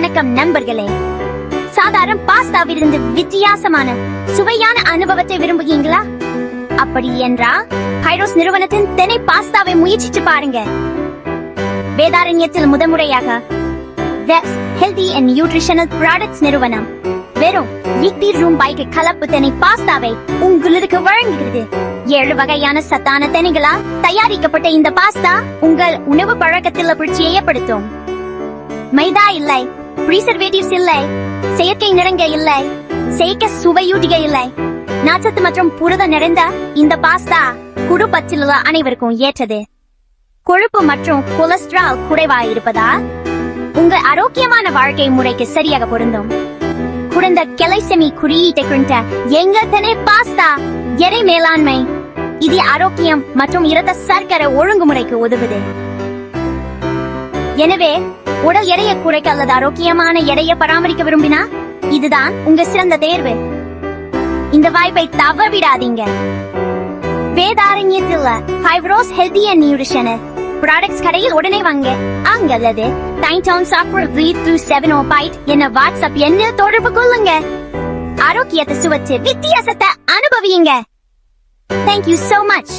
வணக்கம் நண்பர்களே. சாதாரண பாஸ்தாவிலிருந்து வித்தியாசமான சுவையான அனுபவத்தை விரும்புகிறீங்களா? அப்படி என்றா ஹைரோஸ் நிறுவனத்தின் தெனை பாஸ்தாவை முயற்சிச்சு பாருங்க. வேதாரண்யத்தில் முதன்முறையாக ஹெல்தி அண்ட் நியூட்ரிஷனல் ப்ராடக்ட்ஸ் நிறுவனம் வெறும் எட்டு ரூபாய்க்கு கலப்பு தெனை பாஸ்தாவை உங்களுக்கு வழங்குகிறது. ஏழு வகையான சத்தான தெனைகளால் தயாரிக்கப்பட்ட இந்த பாஸ்தா உங்கள் உணவு பழக்கத்தில் புரட்சியை ஏற்படுத்தும். மைதா இல்லை ப்ரீசர்வேட்டிவ்ஸ் இல்லை. செயற்கை நிறங்க இல்லை. செயற்கை சுவையூட்டிக இல்லை. நாச்சத்து மற்றும் புரத நிறைந்த இந்த பாஸ்தா குடு உள்ள அனைவருக்கும் ஏற்றது. கொழுப்பு மற்றும் கொலஸ்ட்ரால் குறைவாக இருப்பதால் உங்கள் ஆரோக்கியமான வாழ்க்கை முறைக்கு சரியாக பொருந்தும். குறைந்த கெலைசெமி குறியீட்டை கொண்ட எங்கள் தனி பாஸ்தா எடை மேலாண்மை. இது ஆரோக்கியம் மற்றும் இரத்த சர்க்கரை ஒழுங்குமுறைக்கு உதவுது. எனவே உடல் எடையை குறைக்க அல்லது ஆரோக்கியமான எடையை பராமரிக்க விரும்பினா இதுதான் உங்க சிறந்த தேர்வு. இந்த வாய்ப்பை தவறவிடாதீங்க வேதாரண்யத்தில் Fibros healthy and nutrition products கடையில் உடனே வாங்க. அங்க அல்லது டைம் டவுன் சாப்பிட three two seven o eight என்ன வாட்ஸ்அப் என்ன தொடர்பு கொள்ளுங்க. ஆரோக்கியத்தை சுவச்சு வித்தியாசத்தை அனுபவியுங்க. Thank you so much